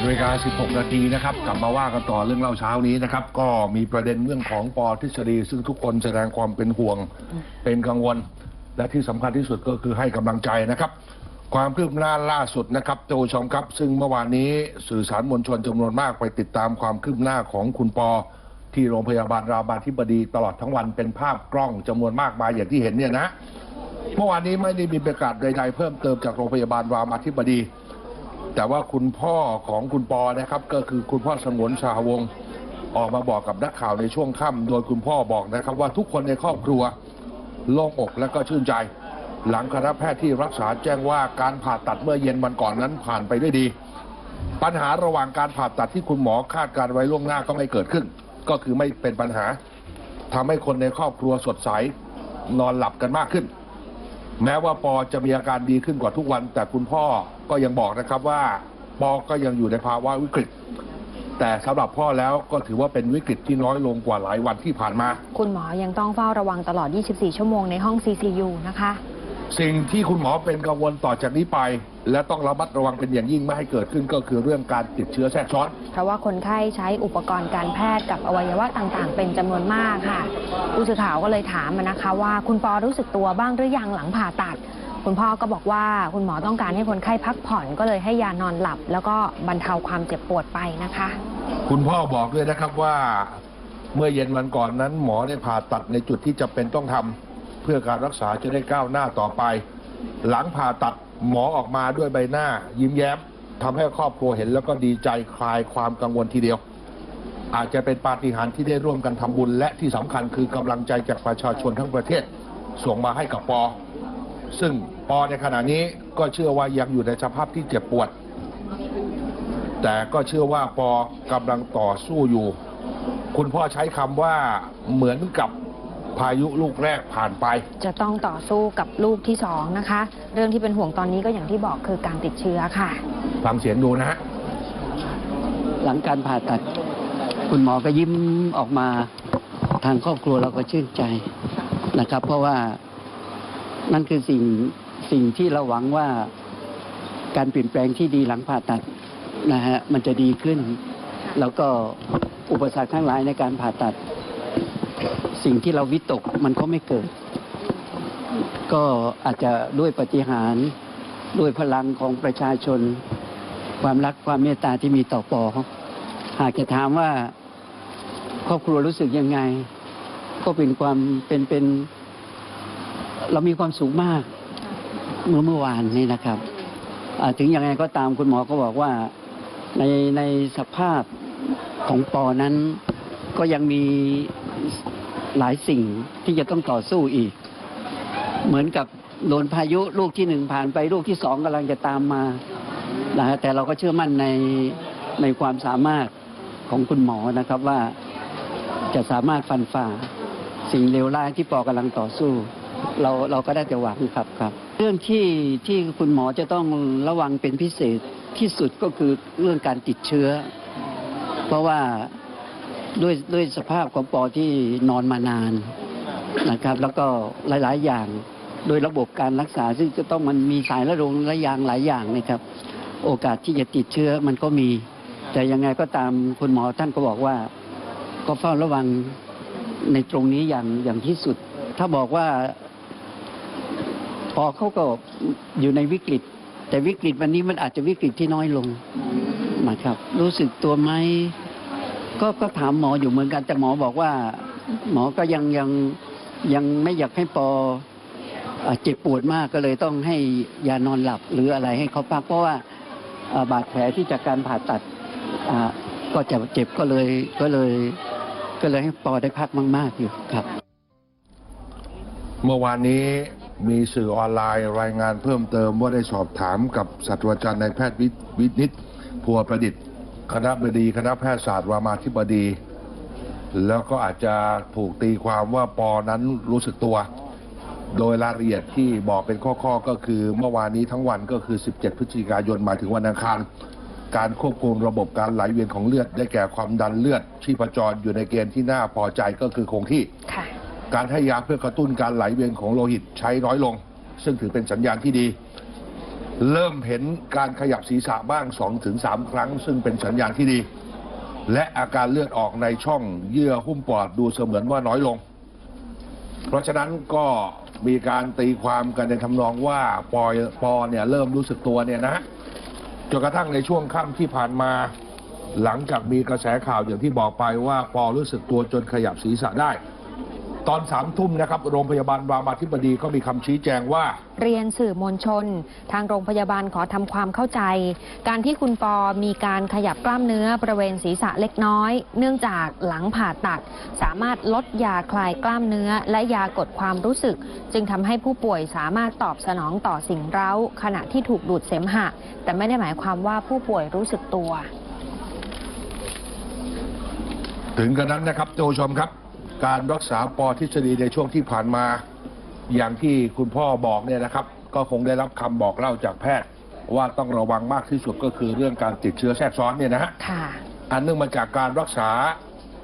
7นาฬิกา 16 นาทีนะครับ กลับมาว่ากันต่อเรื่องเล่าเช้านี้นะครับ ก็มีประเด็นเรื่องของปอทฤษฎี ซึ่งทุกคนแสดงความเป็นห่วง เป็นกังวล และที่สำคัญที่สุดก็คือให้กำลังใจนะครับ ความคืบหน้าล่าสุดนะครับท่านผู้ชมครับ ซึ่งเมื่อวานนี้สื่อสารมวลชนจำนวนมากไปติดตามความคืบหน้าของคุณปอ ที่โรงพยาบาลรามาธิบดีตลอดทั้งวันเป็นภาพกล้องจำนวนมากมายอย่างที่เห็นเนี่ยนะ เมื่อวานนี้ไม่ได้มีประกาศใด ๆ เพิ่มเติมจากโรงพยาบาลรามาธิบดี แต่ว่าคุณพ่อของคุณปอนะครับก็คือคุณพ่อสงวนชาวงออกมาบอกกับนักข่าวในช่วงค่ำโดยคุณพ่อบอกนะครับ ว่าทุกคนในครอบครัวโล่งอกและก็ชื่นใจ หลังคณะแพทย์ที่รักษาแจ้งว่าการผ่าตัดเมื่อเย็นวันก่อนนั้นผ่านไปด้วยดี ปัญหาระหว่างการผ่าตัดที่คุณหมอคาดการไว้ล่วงหน้าก็ไม่เกิดขึ้น ก็คือไม่เป็นปัญหาทำให้คนในครอบครัวสดใสนอนหลับกันมากขึ้น แม้ว่าปอจะมีอาการดีขึ้นกว่าทุกวัน แต่คุณพ่อก็ยังบอกนะครับว่า ปอก็ยังอยู่ในภาวะวิกฤต แต่สำหรับพ่อแล้วก็ถือว่าเป็นวิกฤตที่น้อยลงกว่าหลายวันที่ผ่านมา คุณหมอยังต้องเฝ้าระวังตลอด 24 ชั่วโมงในห้อง CCU นะคะ สิ่งที่คุณหมอเป็นกังวลต่อจากนี้ไป และต้องระมัดระวังเป็นอย่างยิ่งไม่ให้เกิดขึ้นก็คือเรื่องการติดเชื้อแทรกซ้อน เพราะว่าคนไข้ใช้อุปกรณ์การแพทย์กับอวัยวะต่างๆ เป็นจำนวนมากค่ะ ผู้สื่อข่าวก็เลยถามนะคะว่าคุณปอรู้สึกตัวบ้างหรือยังหลังผ่าตัด คุณพ่อก็บอกว่าคุณหมอต้องการให้คนไข้พักผ่อนก็เลยให้ยานอนหลับ แล้วก็บรรเทาความเจ็บปวดไปนะคะ คุณพ่อบอกด้วยนะครับว่า เมื่อเย็นวันก่อนนั้นหมอได้ผ่าตัดในจุดที่จำเป็นต้องทำเพื่อการรักษาจะได้ก้าวหน้าต่อไป หลังผ่าตัดหมอออกมาด้วยใบหน้า ยิ้มแย้มทำให้ครอบครัวเห็นแล้วก็ดีใจคลายความกังวลทีเดียว อาจจะเป็นปาฏิหาริย์ที่ได้ร่วมกันทำบุญ และที่สำคัญคือกำลังใจจากประชาชนทั้งประเทศ ส่งมาให้กับปอ ซึ่งปอในขณะนี้ก็เชื่อว่ายังอยู่ในสภาพที่เจ็บปวด แต่ก็เชื่อว่าปอกำลังต่อสู้อยู่ คุณพ่อใช้คำว่าเหมือนกับ พายุลูกแรกผ่านไป จะต้องต่อสู้กับลูกที่สองนะคะ เรื่องที่เป็นห่วงตอนนี้ก็อย่างที่บอกคือการติดเชื้อค่ะ ฟังเสียงดูนะฮะหลังการผ่าตัด คุณหมอก็ยิ้มออกมาทางครอบครัวเราก็ชื่นใจนะครับ เพราะว่านั่นคือสิ่งสิ่งที่เราหวังว่าการเปลี่ยนแปลงที่ดีหลังผ่าตัดนะฮะมันจะดีขึ้น แล้วก็อุปสรรคทั้งหลายในการผ่าตัด สิ่งที่เราวิตกมันก็ไม่เกิด ก็อาจจะด้วยปฏิหารด้วยพลังของประชาชน ความรักความเมตตาที่มีต่อปอหากจะถามว่าครอบครัวรู้สึกยังไง ก็เป็นความเป็นเป็น เรามีความสุขมาก เมื่อเมื่อวานนี้นะครับถึงยังไงก็ตามคุณหมอก็บอกว่าในในสภาพของปอนั้นก็ยังมี หลายสิ่งที่จะต้องต่อสู้อีก เหมือนกับโดนพายุลูกที่หนึ่งผ่านไปลูกที่สองกำลังจะตามมานะฮะแต่เราก็เชื่อมั่นในในความสามารถของคุณหมอนะครับว่าจะสามารถฟันฝ่า สิ่งเลวร้ายที่ปอกำลังต่อสู้ เราเราก็ได้แต่หวังครับครับ เรื่องที่ที่คุณหมอจะต้องระวังเป็นพิเศษที่สุดก็คือเรื่องการติดเชื้อ เพราะว่า ด้วยด้วยสภาพของปอที่นอนมานานนะครับ แล้วก็หลาย ๆ อย่าง โดยระบบการรักษาซึ่งจะต้องมันมีสายระลงระยางหลายอย่างนะครับ โอกาสที่จะติดเชื้อมันก็มี แต่ยังไงก็ตามคุณหมอท่านก็บอกว่า ก็เฝ้าระวังในตรงนี้อย่างอย่างที่สุด ถ้าบอกว่าพอเขาก็อยู่ในวิกฤต แต่วิกฤตวันนี้มันอาจจะวิกฤตที่น้อยลงนะครับ รู้สึกตัวไหม ก็ก็ถามหมออยู่เหมือนกัน แต่หมอบอกว่า หมอก็ยังยังยังไม่อยากให้ปอเจ็บปวดมากก็เลยต้องให้ยานอนหลับหรืออะไรให้เขาพักเพราะว่าบาดแผลที่จากการผ่าตัดก็จะเจ็บก็เลยก็เลย ก็เลยให้ปอได้พักมาก ๆ อยู่ครับ เมื่อวานนี้มีสื่อออนไลน์รายงานเพิ่มเติมว่าได้สอบถามกับศาสตราจารย์นายแพทย์วิวินิตพัวประดิษฐ์ คณะบดีคณะแพทยศาสตร์รามาธิบดี แล้วก็อาจจะถูกตีความว่าปอนั้นรู้สึกตัว โดยรายละเอียดที่บอกเป็นข้อๆก็คือเมื่อวานนี้ทั้งวันก็คือ 17 พฤศจิกายนมาถึงวันอังคาร การควบคุมระบบการไหลเวียนของเลือด ได้แก่ความดันเลือดชีพจรอยู่ในเกณฑ์ที่น่าพอใจก็คือคงที่ค่ะการให้ยาเพื่อกระตุ้นการไหลเวียนของโลหิตใช้น้อยลง ซึ่งถือเป็นสัญญาณที่ดี เริ่มเห็นการขยับศีรษะบ้าง2อถึงสครั้ง ซึ่งเป็นสัญญาณที่ดี และอาการเลือดออกในช่องเยื่อหุ้มปอดดูเสมือนว่าน้อยลง เพราะฉะนั้นก็มีการตีความกันในทำนองว่าปอยปอเนี่ยเริ่มรู้สึกตัวเนี่ยนะฮะจนกระทั่งในช่วงค่ำที่ผ่านมา หลังจากมีกระแสข่าวอย่างที่บอกไปว่าปอรู้สึกตัวจนขยับศีรษะได้ ตอนสามทุ่มนะครับโรงพยาบาลรามาธิบดีก็มีคำชี้แจงว่า เรียนสื่อมวลชน ทางโรงพยาบาลขอทำความเข้าใจ การที่คุณปอมีการขยับกล้ามเนื้อบริเวณศีรษะเล็กน้อย เนื่องจากหลังผ่าตัด สามารถลดยาคลายกล้ามเนื้อ และยากดความรู้สึก จึงทำให้ผู้ป่วยสามารถตอบสนองต่อสิ่งเร้า ขณะที่ถูกดูดเสมหะ แต่ไม่ได้หมายความว่าผู้ป่วยรู้สึกตัว ถึงกระนั้นนะครับท่านผู้ชมครับ การรักษาปอทฤษฎีในช่วงที่ผ่านมา อย่างที่คุณพ่อบอกเนี่ยนะครับ ก็คงได้รับคำบอกเล่าจากแพทย์ ว่าต้องระวังมากที่สุดก็คือเรื่องการติดเชื้อแทรกซ้อนเนี่ยนะฮะค่ะอันเนื่องมาจากการรักษา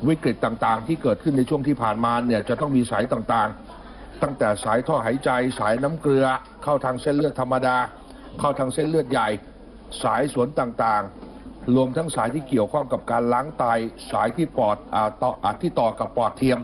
วิกฤตต่างๆ ที่เกิดขึ้นในช่วงที่ผ่านมาเนี่ยจะต้องมีสายต่างๆ ตั้งแต่สายท่อหายใจ สายน้ำเกลือ เข้าทางเส้นเลือดธรรมดา เข้าทางเส้นเลือดใหญ่ สายสวนต่างๆ รวมทั้งสายที่เกี่ยวข้องกับการล้างไตสายที่ปอดอาต่ออาที่ต่อกับปอดเทียม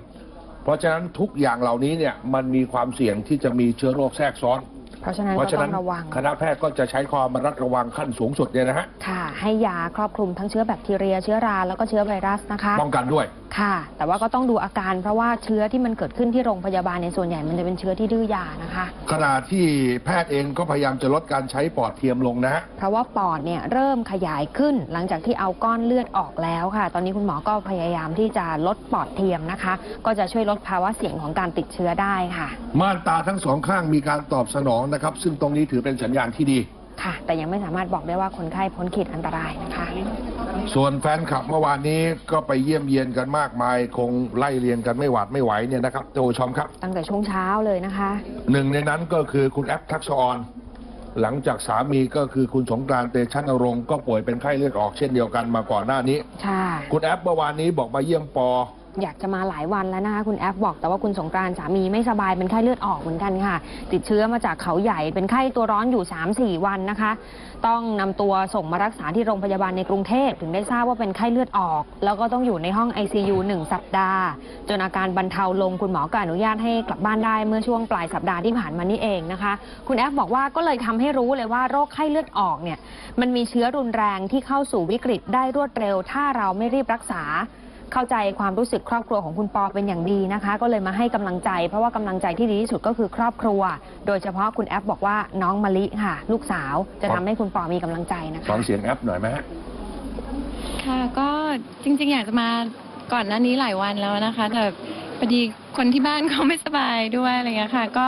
เพราะฉะนั้นทุกอย่างเหล่านี้เนี่ยมันมีความเสี่ยงที่จะมีเชื้อโรคแทรกซ้อน เพราะฉะนั้นเพก็ราะฉะต้นั้อนงระวัง คณะแพทย์ก็จะใช้ความระมัดระวังขั้นสูงสุดเนี่ยนะฮะ ค่ะ ให้ยาครอบคลุมทั้งเชื้อแบคทีเรีย เชื้อรา แล้วก็เชื้อไวรัสนะคะ ป้องกันด้วย ค่ะ แต่ว่าก็ต้องดูอาการเพราะว่าเชื้อที่มันเกิดขึ้นที่โรงพยาบาลในยส่วนใหญ่มันจะเป็นเชื้อที่ดื้อยานะคะ ขณะที่แพทย์เองก็พยายามจะลดการใช้ปอดเทียมลงนะฮะ เพราะว่าปอดเนี่ยเริ่มขยายขึ้นหลังจากที่เอาก้อนเลือดออกแล้วค่ะ ตอนนี้คุณหมอก็พยายามที่จะลดปอดเทียมนะคะ ก็จะช่วยลดภาวะเสี่ยงของการติดเชื้อได้ค่ะ ม่านตาทั้งสองข้างมีการตอบสนองนะครับ ซึ่งตรงนี้ถือเป็นสัญญาณที่ดี ค่ะ แต่ยังไม่สามารถบอกได้ว่าคนไข้พ้นขีดอันตรายนะคะ ส่วนแฟนคลับเมื่อวานนี้ก็ไปเยี่ยมเยียนกันมากมาย คงไล่เรียนกันไม่หวาดไม่ไหวเนี่ยนะครับท่านผู้ชมครับ ตั้งแต่ช่วงเช้าเลยนะคะ หนึ่งในนั้นก็คือคุณแอปทักษะออนหลังจากสามีก็คือคุณสงกรานต์เตชะนรงค์ก็ป่วยเป็นไข้เลือดออกเช่นเดียวกันมาก่อนหน้านี้ ค่ะ คุณแอปเมื่อวานนี้บอกมาเยี่ยมปอ อยากจะมาหลายวันแล้วนะคะคุณแอฟบอกแต่ว่าคุณสงกรานต์สามีไม่สบายเป็นไข้เลือดออกเหมือนกันค่ะ ติดเชื้อมาจากเขาใหญ่เป็นไข้ตัวร้อนอยู่ 3-4 วันนะคะ ต้องนำตัวส่งมารักษาที่โรงพยาบาลในกรุงเทพถึงได้ทราบว่าเป็นไข้เลือดออก แล้วก็ต้องอยู่ในห้อง ICU 1 สัปดาห์ จนอาการบรรเทาลงคุณหมอก็อนุญาตให้กลับบ้านได้เมื่อช่วงปลายสัปดาห์ที่ผ่านมานี่เองนะคะ คุณแอฟบอกว่าก็เลยทำให้รู้เลยว่าโรคไข้เลือดออกเนี่ยมันมีเชื้อรุนแรงที่เข้าสู่วิกฤตได้รวดเร็ว ถ้าเราไม่รีบรักษา เข้าใจความรู้สึกครอบครัวของคุณปอเป็นอย่างดีนะคะ ก็เลยมาให้กำลังใจ เพราะว่ากำลังใจที่ดีที่สุดก็คือครอบครัว โดยเฉพาะคุณแอฟบอกว่าน้องมะลิค่ะ ลูกสาวจะทำให้คุณปอมีกำลังใจนะคะฟังเสียงแอปหน่อยไหมฮะค่ะก็จริง ๆ อยากจะมาก่อนหน้านี้หลายวันแล้วนะคะ แต่พอดีคนที่บ้านเขาไม่สบายด้วยอะไรเงี้ยค่ะ ก็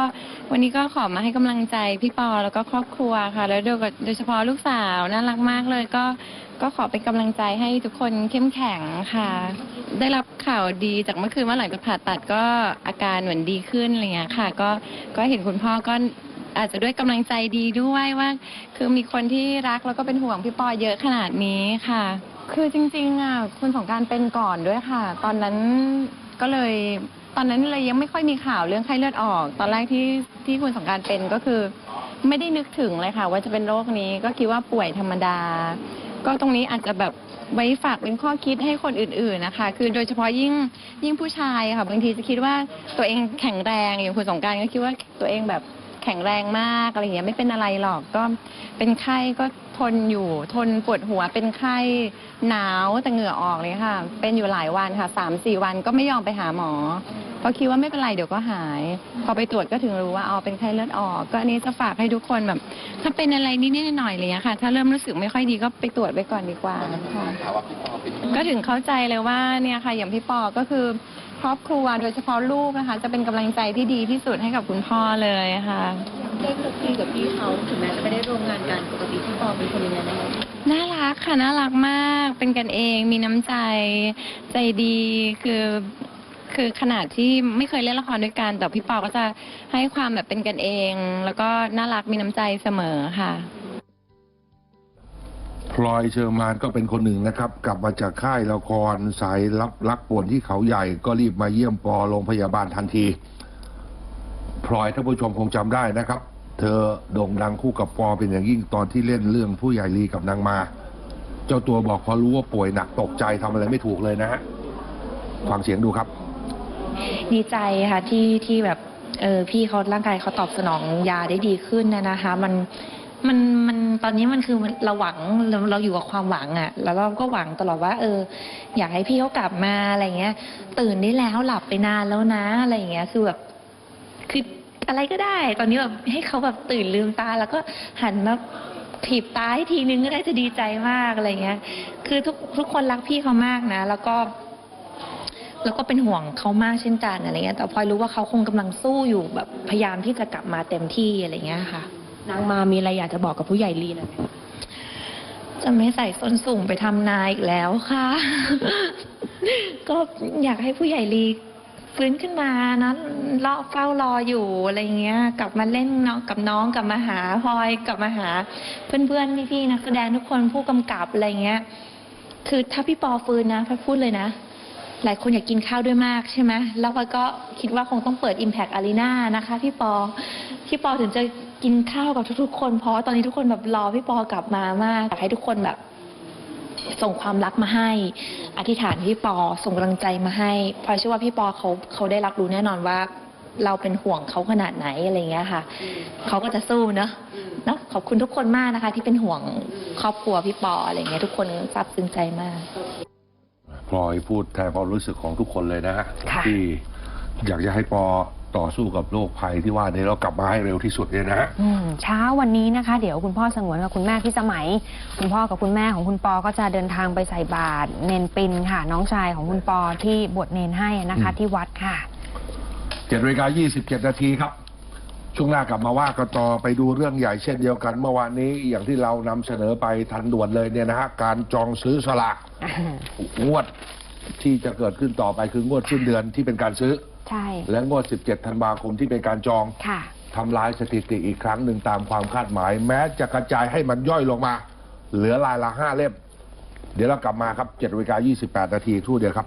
วันนี้ก็ขอมาให้กำลังใจพี่ปอแล้วก็ครอบครัวค่ะ แล้วโดยโดยเฉพาะลูกสาวน่ารักมากเลยก็ ก็ขอเป็นกำลังใจให้ทุกคนเข้มแข็งค่ะ ได้รับข่าวดีจากเมื่อคืนว่าหลังจากผ่าตัดก็อาการเหมือนดีขึ้นอะไรเงี้ยค่ะ ก็ก็เห็นคุณพ่อก็อาจจะด้วยกำลังใจดีด้วยว่า คือมีคนที่รักแล้วก็เป็นห่วงพี่ปอเยอะขนาดนี้ค่ะ คือจริงๆอะคุณสงกรารเป็นก่อนด้วยค่ะ ตอนนั้นก็เลยตอนนั้นเลยยังไม่ค่อยมีข่าวเรื่องไข้เลือดออก ตอนแรกที่ที่คุณสงกรารเป็นก็คือ ไม่ได้นึกถึงเลยค่ะ ว่าจะเป็นโรคนี้ก็คิดว่าป่วยธรรมดา ก็ตรงนี้อาจจะแบบไว้ฝากเป็นข้อคิดให้คนอื่นๆนะคะ คือโดยเฉพาะยิ่งยิ่งผู้ชายค่ะบางทีจะคิดว่าตัวเองแข็งแรงอย่างคุณสงกรารก็คิดว่าตัวเองแบบแข็งแรงมากอะไรอย่างเงี้ยไม่เป็นอะไรหรอกก็เป็นไข้ก็ทนอยู่ ทนปวดหัวเป็นไข้หนาวแต่เหงื่อออกเลยค่ะ เป็นอยู่หลายวันค่ะสามสี่วันก็ไม่ยอมไปหาหมอ เพราะคิดว่าไม่เป็นไรเดี๋ยวก็หาย พอไปตรวจก็ถึงรู้ว่าอ๋อเป็นไข้เลือดออก ก็อันนี้จะฝากให้ทุกคนแบบ ถ้าเป็นอะไรนิดๆหน่อยๆอะไรเลยค่ะ ถ้าเริ่มรู้สึกไม่ค่อยดีก็ไปตรวจไว้ก่อนดีกว่าค่ะก็ถึงเข้าใจเลยว่าเนี่ยค่ะอย่างพี่ปอก็คือครอบครัวโดยเฉพาะลูกนะคะ จะเป็นกำลังใจที่ดีที่สุดให้กับคุณพ่อเลยค่ะได้คลุกคลีกับพี่เขาถึงแม้จะไม่ได้ร่วมงานกันปกติพี่ปอเป็นคนยังไงนะคะน่ารักค่ะน่ารักมากเป็นกันเองมีน้ำใจใจดีคือ คือขนาดที่ไม่เคยเล่นละครด้วยกัน แต่พี่ปอก็จะให้ความแบบเป็นกันเอง แล้วก็น่ารักมีน้ำใจเสมอค่ะ พลอยเชอร์มานก็เป็นคนหนึ่งนะครับ กลับมาจากค่ายละครสายรับรักป่วนที่เขาใหญ่ ก็รีบมาเยี่ยมปอโรงพยาบาลทันที พลอยท่านผู้ชมคงจำได้นะครับ เธอโด่งดังคู่กับปอเป็นอย่างยิ่งตอนที่เล่นเรื่องผู้ใหญ่ลีกับนางมา เจ้าตัวบอกพอรู้ว่าป่วยหนักตกใจทำอะไรไม่ถูกเลยนะฮะฟังเสียงดูครับ ดีใจค่ะที่ที่แบบเออพี่เขาร่างกายเขาตอบสนองยาได้ดีขึ้นนะนะคะ มันมันมันตอนนี้มันคือเราหวังเราเราอยู่กับความหวังอะ่ะ แล้วเราก็หวังตลอดว่า เออ อยากให้พี่เขากลับมาอะไรเงี้ย ตื่นได้แล้วหลับไปนานแล้วนะอะไรเงี้ยคือแบบคืออะไรก็ได้ ตอนนี้แบบให้เขาแบบตื่นลืมตา แล้วก็หันมาถีบตาให้ทีนึงก็ได้จะดีใจมากอะไรเงี้ย คือทุกทุกคนรักพี่เขามากนะ แล้วก็ แล้วก็เป็นห่วงเขามากเช่นกันอะไรเงี้ยแต่พลอยรู้ว่าเขาคงกำลังสู้อยู่แบบพยายามที่จะกลับมาเต็มที่อะไรเงี้ยค่ะ นางมามีอะไรอยากจะบอกกับผู้ใหญ่ลีหน่อยไหมจะไม่ใส่ส้นสูงไปทำนาอีกแล้วค่ะ ก็อยากให้ผู้ใหญ่ลีฟื้นขึ้นมานะรอเฝ้ารออยู่อะไรเงี้ย กลับมาเล่นเนาะกับน้องกลับมาหาพลอยกลับมาหา เพื่อนๆพี่ๆนักแสดงทุกคนผู้กำกับอะไรเงี้ย คือถ้าพี่ปอฟื้นนะพลอยพูดเลยนะ หลายคนอยากกินข้าวด้วยมากใช่ไหมแล้วพลอยก็คิดว่าคงต้องเปิด Impact Arena นะคะพี่ปอพี่ปอถึงจะกินข้าวกับทุกๆ คน เพราะว่าตอนนี้ทุกคนแบบรอพี่ปอกลับมามากอยากให้ทุกคนแบบ ส่งความรักมาให้ อธิษฐานพี่ปอส่งกำลังใจมาให้พลอยเชื่อว่าพี่ปอเขาเขาได้รับรู้แน่นอนว่า เราเป็นห่วงเขาขนาดไหนอะไรเงี้ยค่ะเขาก็จะสู้เนอะเนอะขอบคุณทุกคนมากนะคะ ที่เป็นห่วงครอบครัวพี่ปออะไรเงี้ยทุกคนซาบซึ้งใจมาก พลอยพูดแทนความรู้สึกของทุกคนเลยนะฮะค่ะ ที่อยากจะให้ปอต่อสู้กับโรคภัยที่ว่านี้เรากลับมาให้เร็วที่สุดเนี่ยนะฮะ อืมเช้าวันนี้นะคะ เดี๋ยวคุณพ่อสงวนกับคุณแม่พี่สมัย คุณพ่อกับคุณแม่ของคุณปอก็จะเดินทางไปใส่บาตรเนนปินค่ะ น้องชายของคุณปอที่บวชเนนให้นะคะอืมที่วัดค่ะ เจ็ดนาฬิกายี่สิบเจ็ดนาทีครับ ช่วงหน้ากลับมาว่ากันต่อไปดูเรื่องใหญ่เช่นเดียวกัน เมื่อวานนี้อย่างที่เรานำเสนอไปทันด่วนเลยเนี่ยนะฮะการจองซื้อสลากงวดที่จะเกิดขึ้นต่อไปคืองวดสิ้นเดือนที่เป็นการซื้อ ใช่ และงวด 17 ธันวาคมที่เป็นการจองค่ะทำลายสถิติอีกครั้งหนึ่งตามความคาดหมาย แม้จะกระจายให้มันย่อยลงมา เหลือลายละห้าเล่ม เดี๋ยวเรากลับมาครับ7นาฬิกา28นาทีทู่เดียวครับ